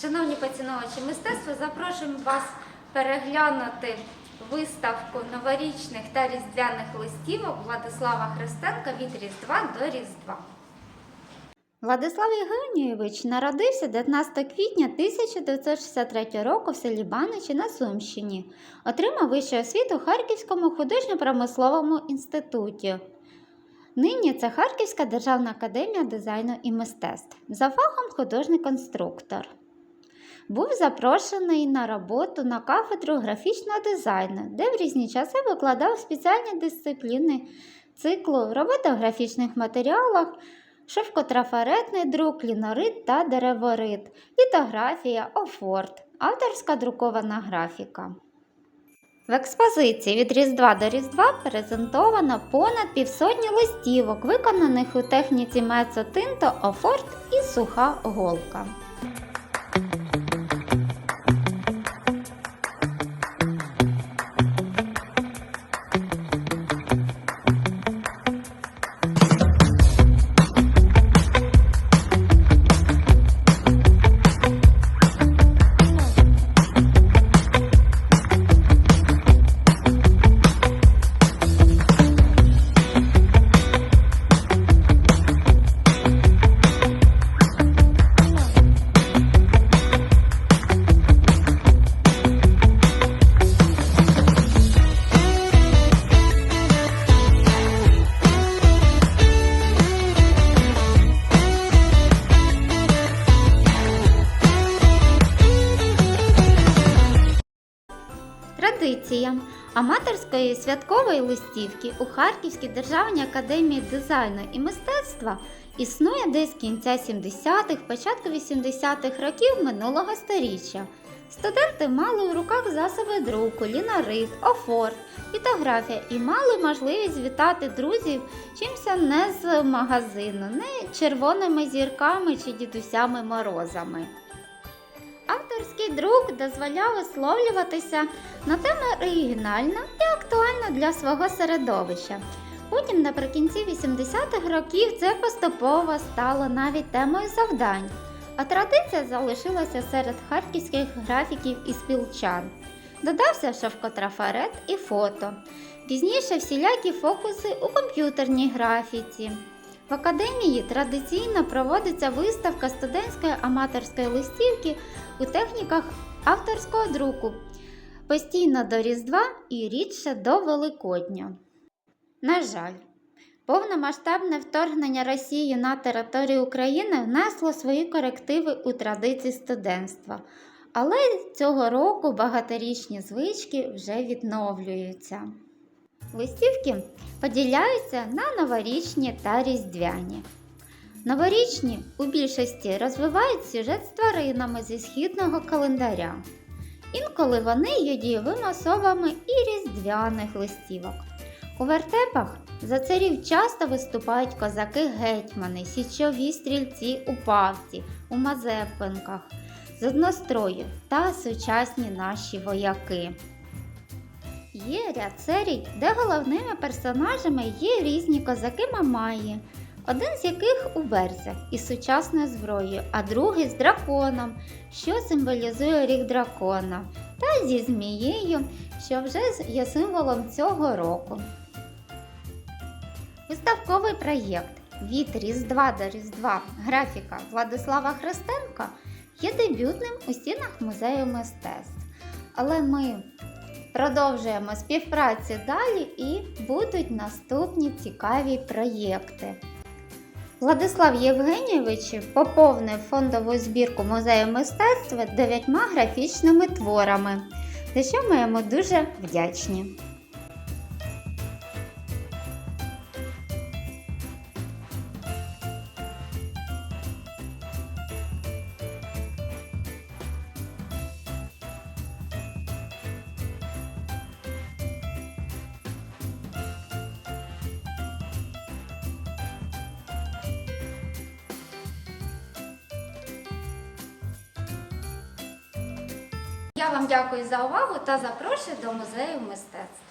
Шановні поціновувачі мистецтва, запрошуємо вас переглянути виставку новорічних та різдвяних листівок Владислава Христенка від Різдва до Різдва. Владислав Євгенійович народився 19 квітня 1963 року в селі Баничі на Сумщині. Отримав вищу освіту у Харківському художньо-промисловому інституті. Нині це Харківська державна академія дизайну і мистецтв. За фахом художник-конструктор. Був запрошений на роботу на кафедру графічного дизайну, де в різні часи викладав спеціальні дисципліни циклу робота в графічних матеріалах, шовкотрафаретний друк, лінорит та дереворит, літографія, офорт, авторська друкована графіка. В експозиції від Різдва до Різдва презентовано понад півсотні листівок, виконаних у техніці мецо-тинто, офорт і суха голка. Традиція аматорської святкової листівки у Харківській державній академії дизайну і мистецтва існує десь з кінця 70-х, початку 80-х років минулого століття. Студенти мали у руках засоби друку, лінорит, офорт, літографія і мали можливість вітати друзів чимся не з магазину, не червоними зірками чи дідусями морозами. Авторський друк дозволяв висловлюватися на теми оригінально і актуально для свого середовища. Потім, наприкінці 80-х років, це поступово стало навіть темою завдань, а традиція залишилася серед харківських графіків і спілчан. Додався шовкотрафарет і фото. Пізніше всілякі фокуси у комп'ютерній графіці. В академії традиційно проводиться виставка студентської аматорської листівки у техніках авторського друку, постійно до Різдва і рідше до Великодня. На жаль, повномасштабне вторгнення Росії на територію України внесло свої корективи у традиції студентства, але цього року багаторічні звички вже відновлюються. Листівки поділяються на новорічні та різдвяні. Новорічні у більшості розвивають сюжет з тваринами зі східного календаря. Інколи вони є дієвими особами і різдвяних листівок. У вертепах за царів часто виступають козаки-гетьмани, січові стрільці у павці, у мазепинках, з одностроїв та сучасні наші вояки. Є ряд серій, де головними персонажами є різні козаки-мамаї, один з яких у берцях із сучасною зброєю, а другий з драконом, що символізує рік дракона, та зі змією, що вже є символом цього року. Виставковий проєкт від Різдва до Різдва графіка Владислава Христенка є дебютним у стінах музею мистецтв. Але ми продовжуємо співпрацю далі і будуть наступні цікаві проєкти. Владислав Євгенійович поповнив фондову збірку музею мистецтва дев'ятьма графічними творами, за що ми йому дуже вдячні. Я вам дякую за увагу та запрошую до музею мистецтв.